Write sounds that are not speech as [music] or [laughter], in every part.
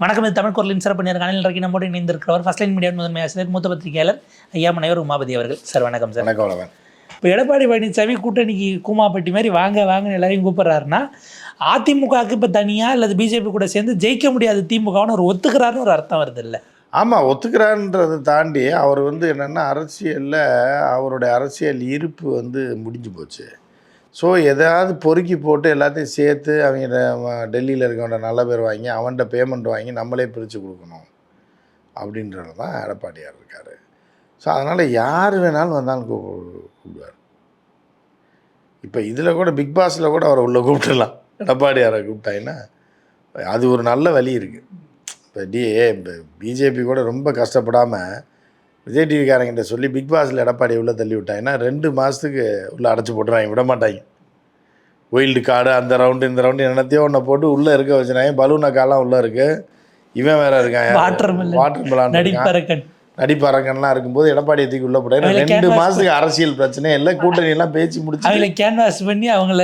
வணக்கம் இது தமிழ் குரலின் சிறப்பு நேர்காணல் இன்றைக்கு நம்மோடு இணைந்திருக்கிறவர் ஃபர்ஸ்ட் லைன் மீடியா முதன்மை ஆசிரியர் மூத்த பத்திரிகையாளர் ஐயா மனைவர் உமாபதி அவர்கள். சார் வணக்கம் சார். வணக்கம் வளவன் இப்போ எடப்பாடி பழனிசாமி கூட்டணிக்கு கூமாப்பட்டி மாதிரி வாங்க வாங்கன்னு எல்லாரையும் கூப்பிட்றாருன்னா அதிமுகவுக்கு இப்போ தனியாக அல்லது பிஜேபி கூட சேர்ந்து ஜெயிக்க முடியாது திமுகன்னு ஒரு ஒத்துக்கிறாருன்னு ஒரு அர்த்தம் வருது இல்லை ஆமாம் ஒத்துக்கிறான்றதை தாண்டி அவர் வந்து என்னென்னா அரசியலில் அவருடைய அரசியல் இருப்பு வந்து முடிஞ்சு போச்சு. ஸோ எதாவது பொறுக்கி போட்டு எல்லாத்தையும் சேர்த்து அவங்க டெல்லியில் இருக்கவன்ட நல்ல பேர் வாங்கி அவன்கிட்ட பேமெண்ட் வாங்கி நம்மளே பிரித்து கொடுக்கணும். அப்படின்றது தான் எடப்பாடியார் இருக்கார். ஸோ அதனால் யார் வேணாலும் வந்தாலும் கூப்பிடுவார். இப்போ இதில் கூட பிக் பாஸில் கூட அவரை உள்ளே கூப்பிட்டுலாம் எடப்பாடியாரை கூப்பிட்டாங்கன்னா அது ஒரு நல்ல வழி இருக்குது இப்போ டி இப்போ பிஜேபி கூட ரொம்ப கஷ்டப்படாமல் விஜய் டிவிக்காரங்கிட்ட சொல்லி பிக் பாஸில் எடப்பாடி உள்ளே தள்ளி விட்டாங்கன்னா ரெண்டு மாதத்துக்கு உள்ளே அடைச்சி போட்டுருவாங்க விட மாட்டாங்க ஒயில்டு கார்டு அந்த ரவுண்டு இந்த ரவுண்டு என்னத்தையோ ஒன்றை போட்டு உள்ளே இருக்க வச்சுனாங்க பலூன காலம் உள்ளே இருக்கு. இவன் வேற இருக்கான் Watermelon, வாட்டர் மிலான் நடிப்பறக்கன் நடிப்பறக்கன்லாம் இருக்கும்போது எடப்பாடி தூக்கி உள்ளே போட்டாங்க ரெண்டு மாதத்துக்கு அரசியல் பிரச்சனை இல்லை கூட்டணி எல்லாம் பேச்சு முடிச்சு அவங்கள கேன்வாஸ் பண்ணி அவங்கள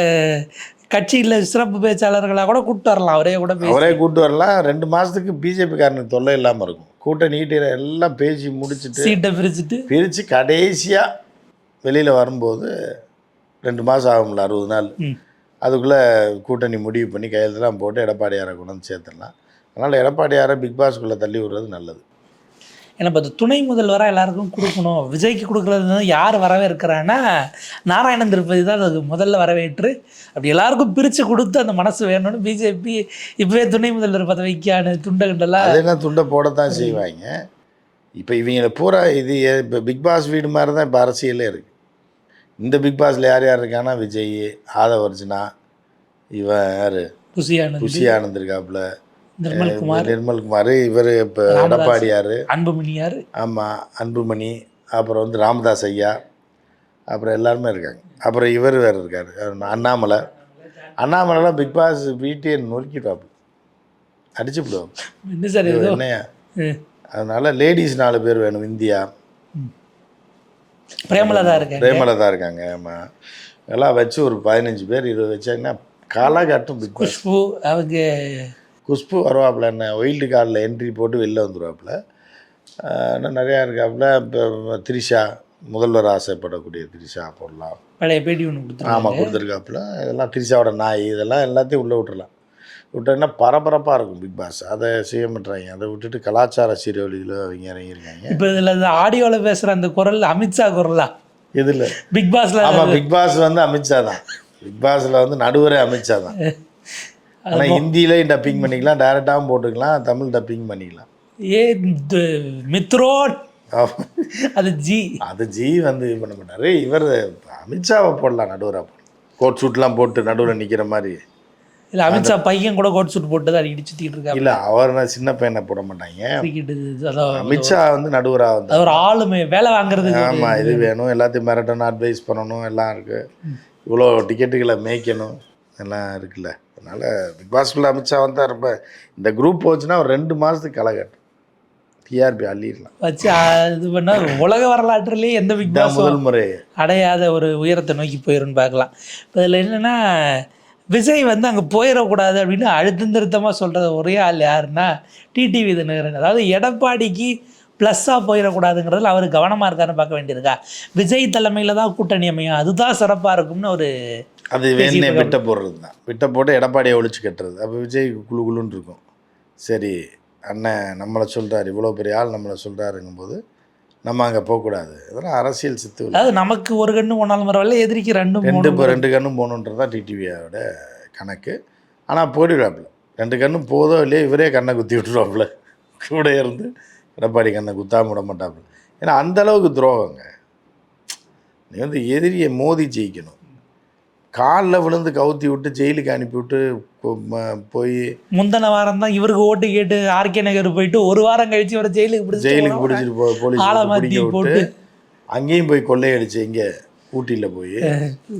கட்சியில் சிறப்பு பேச்சாளர்களாக கூட கூப்பிட்டு வரலாம். அவரே கூட அவரே கூட்டு வரலாம். ரெண்டு மாதத்துக்கு பிஜேபிக்காரனுக்கு தொல்லை இல்லாமல் இருக்கும். கூட்டணி ஈட்டிற எல்லாம் பேசி முடிச்சுட்டு சீட்டை பிரிச்சுட்டு பிரித்து கடைசியாக வெளியில் வரும்போது ரெண்டு மாதம் ஆகும்ல அறுபது நாள். அதுக்குள்ளே கூட்டணி முடிவு பண்ணி கையெழுத்துலாம் போட்டு எடப்பாடியாரை கொண்டு வந்து சேர்த்துடலாம். அதனால் எடப்பாடியாரை பிக் பாஸ்க்குள்ளே தள்ளி விடுறது நல்லது. ஏன்னா இப்போ துணை முதல்வராக எல்லாருக்கும் கொடுக்கணும். விஜய்க்கு கொடுக்குறது யார் வரவேற்கிறான்னா நாராயணன் திருப்பதி தான் அதுக்கு முதல்ல வரவேற்று. அப்படி எல்லாருக்கும் பிரித்து கொடுத்து அந்த மனசு வேணும்னு பிஜேபி இப்போவே துணை முதல்வர் பதவிக்கான துண்டகண்டெல்லாம் அதெல்லாம் துண்டை போடத்தான் செய்வாங்க. இப்போ இவங்கள பூரா இது இப்போ பிக் பாஸ் வீடு மாதிரி தான் இப்போ அரசியலே இருக்குது இந்த பிக் பாஸில் யார் யார் இருக்கான்னா விஜய் ஆதவ அர்ஜுனா இவன் யார்? குஷி ஆனந்த் இருக்காப்புல. நிர்மல்குமார் நிர்மல்குமார் இவர் இப்போ. எடப்பாடியார். அன்புமணியார். ஆமாம் அன்புமணி அப்புறம் வந்து ராமதாஸ் ஐயா அப்புறம் எல்லாருமே இருக்காங்க. அப்புறம் இவர் வேறு இருக்கார் அண்ணாமலை. அண்ணாமலைலாம் பிக் பாஸ் வீட்டையே நொறுக்கிடுவாப்பு அடிச்சு என்ன சார் என்னையா. அதனால லேடிஸ் நாலு பேர் வேணும் இந்தியா. பிரேமலதா இருக்காங்க. பிரேமலதா இருக்காங்க ஆமாம் எல்லாம் வச்சு ஒரு பதினஞ்சு பேர் இருபது வச்சாங்கன்னா காலாகட்டும் பிக் பாஸ். குஷ்பு அவங்க குஷ்பு வருவாப்புல என்ன ஒயில்டு கார்டில் என்ட்ரி போட்டு வெளில வந்துருவாப்புல. ஆஹ் இன்னும் நிறையா இருக்காப்புல இப்போ திரிஷா முதல்வர் ஆசைப்படக்கூடிய திரிஷா போடலாம். பழைய பேட்டி ஒன்று கொடுத்துருக்காங்க ஆமாம் கொடுத்துருக்காப்புல. இதெல்லாம் திரிஷாவோட நாய் இதெல்லாம் எல்லாத்தையும் உள்ளே விட்டுறலாம். விட்டோன்னா பரபரப்பாக இருக்கும் பிக் பாஸ் அதை செய்ய மாட்டாங்க அதை விட்டுட்டு கலாச்சார சீரியலில் அவங்க இறங்கியிருக்காங்க. இப்போ இதில் இந்த ஆடியோவில் பேசுகிற அந்த குரல் அமித்ஷா குரலா? இதில் பிக் பாஸ்ல ஆமாம் பிக் பாஸ் வந்து அமித்ஷா தான். பிக் பாஸில் வந்து நடுவரே அமித்ஷா தான். [laughs] ஆனால் ஹிந்திலையும் டப்பிங் பண்ணிக்கலாம் டேரெக்டாகவும் போட்டுக்கலாம் தமிழ் டப்பிங் பண்ணிக்கலாம். ஏ ஆமா. அது ஜி. அது ஜி வந்து இது பண்ண மாட்டாரு. இவர் அமித்ஷாவை போடலாம் நடுவராக போடலாம். கோட் சூட்லாம் போட்டு நடுவில் நிற்கிற மாதிரி. இல்லை அமித்ஷா பையன் கூட கோட் சூட் போட்டு தான் அடிக்கடி சுற்றிட்டு இருக்காரு. இல்லை அவர் சின்ன பையனை போட மாட்டாங்க. அமித்ஷா வந்து நடுவராக வந்து. அது ஒரு ஆளுமை வேலை வாங்குறதுக்கு ஒரு- ஆமாம் இது வேணும். எல்லாத்தையும் மிரட்டணும் அட்வைஸ் பண்ணணும் எல்லாம் இருக்குது இவ்வளோ டிக்கெட்டுகளை மேய்க்கணும் எல்லாம் இருக்குல்ல. அதனால் பிக் பாஸ்குள்ளே அமித்ஷா வந்தால் ரொம்ப இந்த குரூப் போச்சுன்னா ஒரு ரெண்டு மாதத்துக்கு களைகட்டும் டிஆர்பி அள்ளிடலாம். வச்சு இது பண்ணா உலக வரலாற்றுலேயே எந்த பிக் பாஸும் முதல் முறை. அடையாத ஒரு உயரத்தை நோக்கி போயிருன்னு பார்க்கலாம். இப்போ இதில் என்னென்னா விஜய் வந்து அங்கே போயிடக்கூடாது அப்படின்னு அழுத்தம் திருத்தமாக சொல்கிறது ஒரே ஆள் யாருன்னா டிடிவி தினகரன் அதாவது எடப்பாடிக்கு ப்ளஸ்ஸாக போயிடக்கூடாதுங்கிறதுல அவர் கவனமாக இருக்காருன்னு பார்க்க வேண்டியிருக்கா விஜய் தலைமையில் தான் கூட்டணி அமையும். அதுதான் சிறப்பாக இருக்கும்னு ஒரு அது வேணே விட்ட போடுறது தான். விட்ட போட்டு எடப்பாடியை ஒழிச்சு கட்டுறது. அப்போ விஜய் குழு குழுன்னு இருக்கும். சரி அண்ணன் நம்மளை சொல்கிறாரு இவ்வளோ பெரிய ஆள் நம்மளை சொல்கிறாருங்கும்போது நம்ம அங்கே போகக்கூடாது. இதெல்லாம் அரசியல் சித்து. அதாவது நமக்கு ஒரு கண்ணு போனாலும் பரவாயில்ல எதிரிக்கு ரெண்டும் ரெண்டு இப்போ ரெண்டு கண்ணும் போகணுன்றது தான் டிடிவியோட கணக்கு. ஆனால் போயிடுவாப்புல ரெண்டு கண்ணும் போதோ இல்லையோ இவரே கண்ணை குத்தி விட்டுருவாப்புல. கூட இருந்து எடப்பாடி கண்ணை குத்தாம விட மாட்டாப்புல. ஏன்னா அந்த அளவுக்கு துரோகங்க. நீ வந்து எதிரியை மோதி ஜெயிக்கணும். காலில் விழுந்து கவுத்தி விட்டு ஜெயிலுக்கு அனுப்பிவிட்டு கொ- ம- போய் முந்தின வாரம் தான் இவருக்கு ஓட்டு கேட்டு ஆர்கே நகர் போயிட்டு ஒரு வாரம் கழிச்சு இவரை ஜெயிலுக்கு பிடிச்சி ஜெயிலுக்கு பிடிச்சிட்டு போ போலீஸ் போட்டு விட்டு அங்கேயும் போய் கொள்ளையடிச்சு இங்கே ஊட்டியில் போய்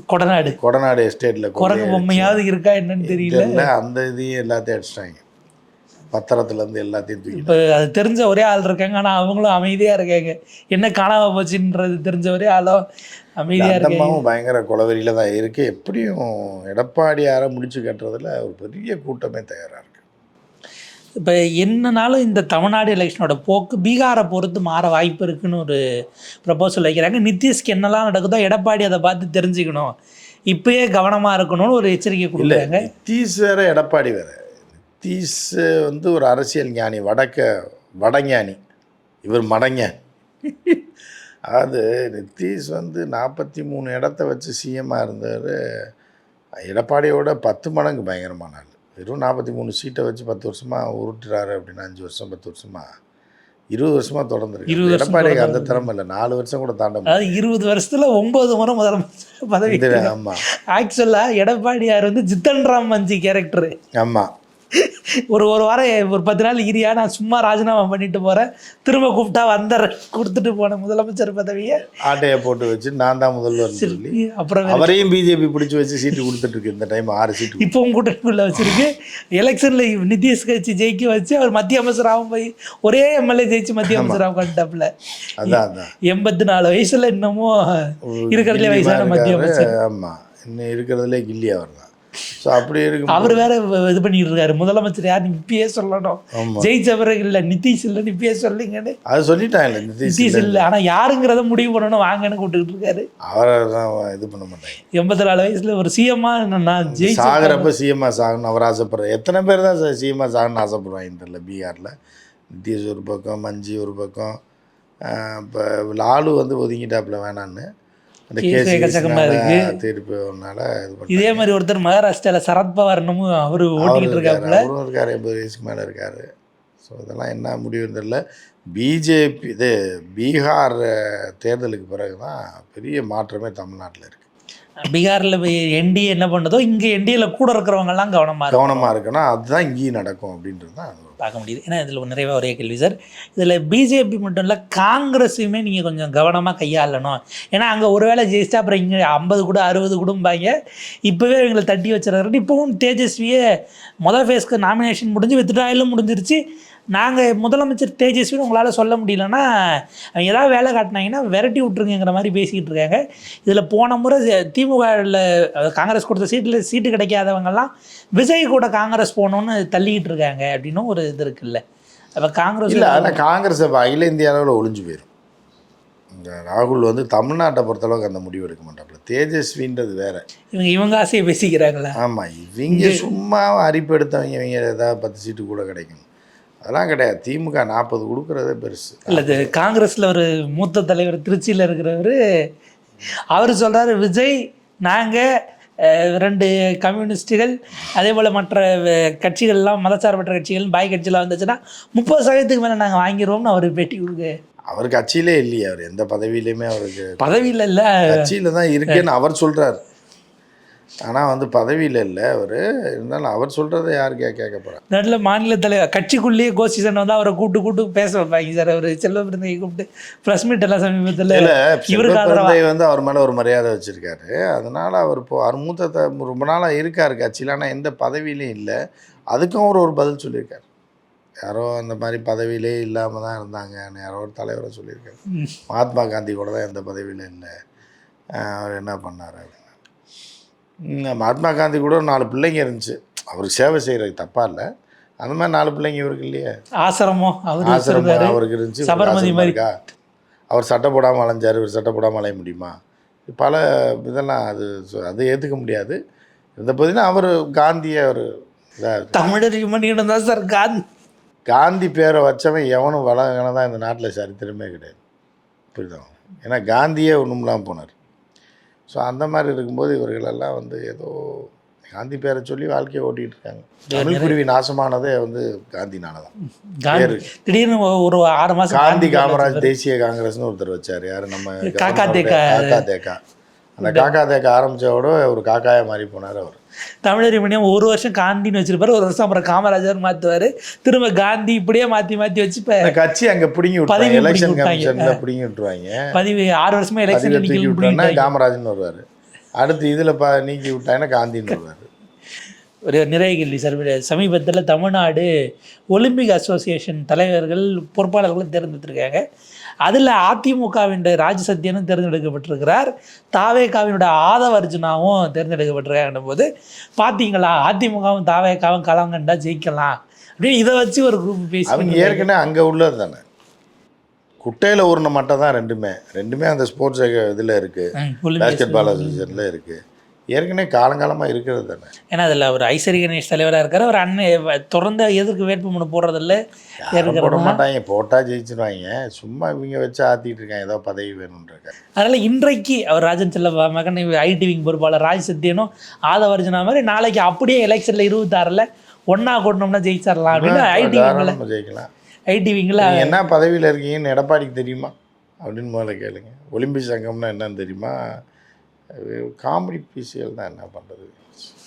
கொடநாடு. கொடநாடு எஸ்டேட்டில் குரங்கு பொம்மையாவது இருக்கா என்னன்னு தெரியல. தெரியல அந்த இதையும் எல்லாத்தையும் அடிச்சிட்டாங்க. பத்திரத்துலேருந்து எல்லாத்தையும் தூக்கி இப்போ அது தெரிஞ்ச ஒரே ஆள் இருக்காங்க. ஆனால் அவங்களும் அமைதியாக இருக்காங்க. என்ன காணாம போச்சுன்றது தெரிஞ்ச ஒரே ஆளும் அமைதியாக இருக்காங்க. பயங்கர குளவெறியில் தான் இருக்குது எப்படியும் எடப்பாடியாரை முடிச்சு கட்டுறதுல ஒரு பெரிய கூட்டமே தயாராக இருக்கு. இப்போ என்னனாலும் இந்த தமிழ்நாடு எலெக்ஷனோட போக்கு பீகாரை பொறுத்து மாற வாய்ப்பு இருக்குன்னு ஒரு ப்ரப்போசல் வைக்கிறாங்க. நிதிஷ்க்கு என்னெல்லாம் நடக்குதோ எடப்பாடி அதை பார்த்து தெரிஞ்சுக்கணும். இப்பயே கவனமாக இருக்கணும்னு ஒரு எச்சரிக்கை கொடுக்குறாங்க. நித்தீஷ் வேற எடப்பாடி வேற. நித்தீஷ் வந்து ஒரு அரசியல் ஞானி வடக்க வடஞானி. இவர் மடஞானி. அதாவது நித்தீஷ் வந்து நாற்பத்தி மூணு இடத்த வச்சு சிஎம்மாக இருந்தார். எடப்பாடியோட பத்து மடங்கு பயங்கரமான ஆள் வெறும் நாற்பத்தி மூணு சீட்டை வச்சு பத்து வருஷமாக உருட்டுறாரு அப்படின்னா அஞ்சு வருஷம் பத்து வருஷமாக இருபது வருஷமாக தொடர்ந்துருக்கு எடப்பாடிக்கு அந்த. திறமை இல்லை. நாலு வருஷம் கூட தாண்ட முடியாது அதாவது இருபது வருஷத்துல ஒன்பது முறை முதலமைச்சர் பதவி ஆமாம் ஆக்சுவலாக எடப்பாடியார் வந்து ஜித்தன் ராம் மஞ்சி கேரக்டரு ஆமாம் ஒரு ஒரு வாரம் ஒரு பத்து நாள் இரியா நான் சும்மா ராஜினாமா பண்ணிட்டு போகிறேன் திரும்ப கூப்பிட்டா வந்துடுறேன் கொடுத்துட்டு போன முதலமைச்சர் பதவியை. ஆட்டையை போட்டு வச்சு நான் தான் முதல்வர்னு சொல்லி. அப்புறம் அவரையும் பிஜேபி பிடிச்சி வச்சு சீட்டு கொடுத்துட்டு இருக்கு இந்த டைம் ஆறு சீட்டு இப்போவும் கூட்டணிக்குள்ள வச்சிருக்கு. எலெக்ஷனில் நிதிஷ் கட்சி ஜெயிக்க வச்சு அவர் மத்திய அமைச்சராகவும் போய் ஒரே எம்எல்ஏ ஜெயிச்சு மத்திய அமைச்சராக உட்காந்துட்டாப்புல அதான் எண்பத்தி நாலு வயசுல இன்னமும் இருக்கிறதுலே வயசான மத்திய அமைச்சர். ஆமாம் இன்னும் இருக்கிறதுலே கில்லி அவர் ஸோ அப்படி இருக்கும் அவர் வேற இது பண்ணிட்டு இருக்காரு முதலமைச்சர் யார் இப்பயே சொல்லணும். ஆமாம் ஜெயிச்ச பிறகு இல்லை நிதிஷ் இல்லைன்னு இப்பயே சொல்லிங்கன்னு. அது சொல்லிட்டாங்கல்ல நிதிஷ் நிதிஷ் இல்லை ஆனா யாருங்கிறத முடிவு பண்ணணும் வாங்கன்னு கூப்பிட்டுக்கிட்டு இருக்காரு. அவரை தான் இது பண்ண மாட்டாங்க. எண்பத்தி நாலு வயசுல ஒரு சிஎம்மா நான் ஜெயிச்சு சாகிறப்ப சிஎம்மா சாகணும் அவர் ஆசைப்படுறாரு. எத்தனை பேர் தான் சிஎம்மா சாகணும்னு ஆசைப்படுவாங்க தெரியல பீகாரில். நிதிஷ் ஒரு பக்கம் மஞ்சி ஒரு பக்கம். இப்போ லாலு வந்து ஒதுங்கிட்டாப்புல வேணான்னு. அந்த கேஸ் கேஸ் எக்கச்சக்கமா இருக்கு. தீர்ப்புனால இது மாதிரி ஒருத்தர் மகாராஷ்டிரால சரத்பவார் இன்னமும் அவரு ஓட்டிக்கிட்டு இருக்காப்புல. அவரும் இருக்காரு எண்பது வயசுக்கு மேலே இருக்காரு. ஸோ இதெல்லாம் என்ன முடிவுன்னு தெரியல. பிஜேபி இது பீகார் தேர்தலுக்கு பிறகு தான் பெரிய மாற்றமே தமிழ்நாட்டில் இருக்குது பீகார்ல என்டிஏ என்ன பண்ணுதோ இங்க என்டிஏல கூட இருக்கிறவங்க எல்லாம் கவனமா இருக்கும் கவனமாக இருக்கணும். அதுதான் இங்கேயும் நடக்கும் அப்படின்றது தான். பார்க்க முடியுது. ஏன்னா இதில் நிறைவாக ஒரே கேள்வி சார். இதில் பிஜேபி மட்டும் இல்லை காங்கிரஸையுமே நீங்கள் கொஞ்சம் கவனமாக கையாளணும். ஏன்னா அங்கே ஒருவேளை ஜெயிச்சா அப்புறம் இங்கே ஐம்பது கூட அறுபது கூடம்பாங்க. இப்போவே இவங்களை தட்டி வச்சிருக்காரு. இப்போவும் தேஜஸ்வியே மொதல் ஃபேஸ்க்கு நாமினேஷன் முடிஞ்சு வித்ட்ராயலும் முடிஞ்சிருச்சு. நாங்கள் முதலமைச்சர் தேஜஸ்வின்னு உங்களால் சொல்ல முடியலன்னா அவங்க ஏதாவது வேலை காட்டினாங்கன்னா விரட்டி விட்ருங்கிற மாதிரி பேசிக்கிட்டு இருக்காங்க. இதில் போன முறை திமுகவில் காங்கிரஸ் கொடுத்த சீட்டில் சீட்டு கிடைக்காதவங்கெல்லாம் விஜய் கூட காங்கிரஸ் போகணுன்னு தள்ளிக்கிட்டு இருக்காங்க அப்படின்னும் ஒரு இது இருக்குல்ல. அப்போ காங்கிரஸ் இல்லை ஆனால் காங்கிரஸ் அப்போ அகில இந்திய அளவில் ஒளிஞ்சு போயிடும் இந்த ராகுல் வந்து தமிழ்நாட்டை பொறுத்தளவுக்கு அந்த முடிவு எடுக்க மாட்டாப்புல. தேஜஸ்வின்றது வேற. இவங்க இவங்க ஆசையை பேசிக்கிறாங்களா? ஆமாம் இவங்க சும்மா அரிப்பு எடுத்தவங்க இவங்க ஏதாவது பத்து சீட்டு கூட கிடைக்கும் அதெல்லாம் கிடையாது. திமுக நாற்பது கொடுக்குறதே பெருசு. இல்லை காங்கிரஸில் ஒரு மூத்த தலைவர் திருச்சியில் இருக்கிறவர் அவர் சொல்கிறாரு விஜய் நாங்கள் ரெண்டு கம்யூனிஸ்ட்டுகள் அதே போல் மற்ற கட்சிகள்லாம் மதசார்பற்ற கட்சிகள் பாய் கட்சியெலாம் வந்துச்சுன்னா முப்பது சதவீதத்துக்கு மேலே நாங்கள் வாங்கிடுவோம்னு அவர் பேட்டி கொடுக்க. அவர் கட்சியிலே இல்லையே அவர் எந்த பதவியிலையுமே அவருக்கு பதவியில் இல்லை. கட்சியில தான் இருக்கேன்னு அவர் சொல்றாரு. ஆனால் வந்து பதவியில் இல்லை அவர். இருந்தாலும் அவர் சொல்கிறத யார் கே கேட்க போகிறா நல்ல மாநில தலைவர் கட்சிக்குள்ளேயே கோஷ்டி சண்டை வந்து அவரை கூட்டு கூட்டு பேச வைப்பாங்க சார். அவர் செல்வ பிறந்தையை கூப்பிட்டு ப்ரெஸ் மீட் எல்லாம் சமீபத்தில் இல்லை பிறந்தை வந்து அவர் மேலே ஒரு மரியாதை வச்சுருக்காரு. அதனால் அவர் இப்போ அவர் மூத்த ரொம்ப நாளாக இருக்கார் கட்சியில் ஆனால் எந்த பதவியிலையும் இல்லை. அதுக்கும் அவர் ஒரு பதில் சொல்லியிருக்காரு. யாரோ அந்த மாதிரி பதவியிலே இல்லாமல் தான் இருந்தாங்கன்னு யாரோ ஒரு தலைவரை சொல்லியிருக்காரு. மகாத்மா காந்தி கூட தான் எந்த பதவியிலும் இல்லை. அவர் என்ன பண்ணார்? அப்படின்னு மகாத்மா காந்தி கூட ஒரு நாலு பிள்ளைங்க இருந்துச்சு. அவருக்கு சேவை செய்கிறதுக்கு தப்பாக இல்லை அந்த மாதிரி நாலு பிள்ளைங்க இவருக்கு இல்லையே? ஆசிரமம் ஆசிரமம் அவருக்கு இருந்துச்சு. சபர்மதி மாதிரி. இருக்கா? அவர் சட்டை போடாமல் அலைஞ்சார் இவர் சட்டை போடாமல் அலைய முடியுமா? பல இதெல்லாம் அது அது ஏற்றுக்க முடியாது. இந்த பார்த்தீங்கன்னா அவர் காந்தியை அவர். தமிழர் மணியிடம் தான் சார் காந்தி. காந்தி பேரை வச்சவன் எவனும் வளகன இந்த நாட்டில் சரித்திரமே கிடையாது. புரியுதா? ஏன்னா காந்தியே ஒன்றும்லாம் போனார். ஸோ அந்த மாதிரி இருக்கும்போது இவர்களெல்லாம் வந்து ஏதோ காந்தி பேரை சொல்லி வாழ்க்கையை ஓட்டிகிட்டு இருக்காங்க தமிழ் குருவி நாசமானதே வந்து காந்தினால தான். காந்தி திடீர்னு ஒரு ஆறு மாசம் காந்தி காந்தி காமராஜ் தேசிய காங்கிரஸ்னு ஒருத்தர் வச்சார். யார்? நம்ம காக்கா தேக்கா. காக்கா தேக்கா. அந்த காக்கா தேக்கா ஆரம்பிச்சவோட ஒரு காக்காயா மாறி போனார் அவர். தமிழர் மணியம் ஒரு வருஷம் காந்தின்னு வச்சிருப்பாரு ஒரு வருஷம் அப்புறம் காமராஜர் மாத்துவாரு. திரும்ப காந்தி இப்படியே மாத்தி மாத்தி வச்சு இப்ப கட்சி அங்கே பிடிங்கி பதவி பிடுங்கி விட்டுருவாங்க. பதிவு ஆறு வருஷமா எலெக்ஷன் காமராஜன் வருவார். அடுத்து இதில் ப நீக்கி விட்டாங்கன்னா காந்தின்னு வருவார். ஒரு நிறைய கேள்வி சார் சமீபத்தில் தமிழ்நாடு ஒலிம்பிக் அசோசியேஷன் தலைவர்கள் பொறுப்பாளர்களும் தேர்ந்தெடுத்திருக்காங்க. அதில் அதிமுகவின் ராஜசத்தியனும் தேர்ந்தெடுக்கப்பட்டிருக்கிறார். தாவேகாவினுடைய ஆதவ அர்ஜுனாவும் தேர்ந்தெடுக்கப்பட்டிருக்காங்க போது பார்த்தீங்களா அதிமுகவும் தாவேகாவும் களம் கண்டா ஜெயிக்கலாம். அப்படின்னு இதை வச்சு ஒரு குரூப் பேசி அவங்க ஏற்கனவே அங்கே உள்ளது தானே. குட்டையில் ஊறின மட்டை தான் ரெண்டுமே. ரெண்டுமே அந்த ஸ்போர்ட்ஸ் இதில் இருக்குது பேஸ்கெட் பால் அசோசியேஷனில். இருக்குது ஏற்கனவே காலங்காலமாக இருக்கிறது தானே. ஏன்னா அதில் ஒரு ஐசரி கணேஷ் தலைவராக இருக்கார். ஒரு அண்ணன் தொடர்ந்து எதற்கு வேட்புமனு போடுறதில்ல? போட மாட்டாங்க. போட்டால் ஜெயிச்சிருவாங்க. சும்மா இவங்க வச்சு ஆற்றிட்டு இருக்காங்க. ஏதோ பதவி வேணுன்றாங்க அதனால் இன்றைக்கு அவர் ராஜன் செல்ல மகன் ஐடி விங் பொறுப்பாளர் ராஜ் சத்யனும் ஆதவர்ஜுனா மாதிரி நாளைக்கு அப்படியே எலெக்ஷனில் இருபத்தாறில் ஒன்றா கூட்டணும்னா ஜெயிச்சிடலாம் அப்படின்னு ஐடி விங்கில் ஜெயிக்கலாம். ஐடி விங்கில் என்ன பதவியில் இருக்கீங்கன்னு எடப்பாடிக்கு தெரியுமா? அப்படின்னு முதல்ல கேளுங்க. ஒலிம்பிக் சங்கம்னா என்னன்னு தெரியுமா? காமெடி பீஸுகள் தான் என்ன பண்ணுறது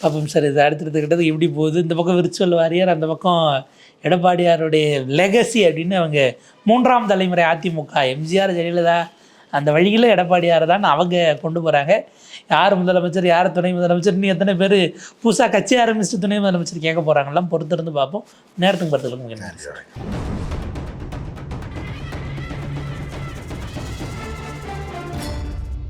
பார்ப்போம் சார் இது அடுத்தடுத்து கிட்டது எப்படி போகுது. இந்த பக்கம் விர்ச்சுவல் வாரியர் அந்த பக்கம் எடப்பாடியாருடைய லெகசி அப்படின்னு அவங்க மூன்றாம் தலைமுறை அதிமுக எம்ஜிஆர் ஜெயலலிதா அந்த வழியில் எடப்பாடியார் தான் அவங்க கொண்டு போகிறாங்க யார் முதலமைச்சர் யார் துணை முதலமைச்சர் நீ எத்தனை பேர் புதுசாக கட்சி ஆரம்பிச்சுட்டு துணை முதலமைச்சர் கேட்க போகிறாங்கலாம் பொறுத்திருந்து பார்ப்போம் நேரத்துக்கு பார்த்துக்கலாம் நன்றி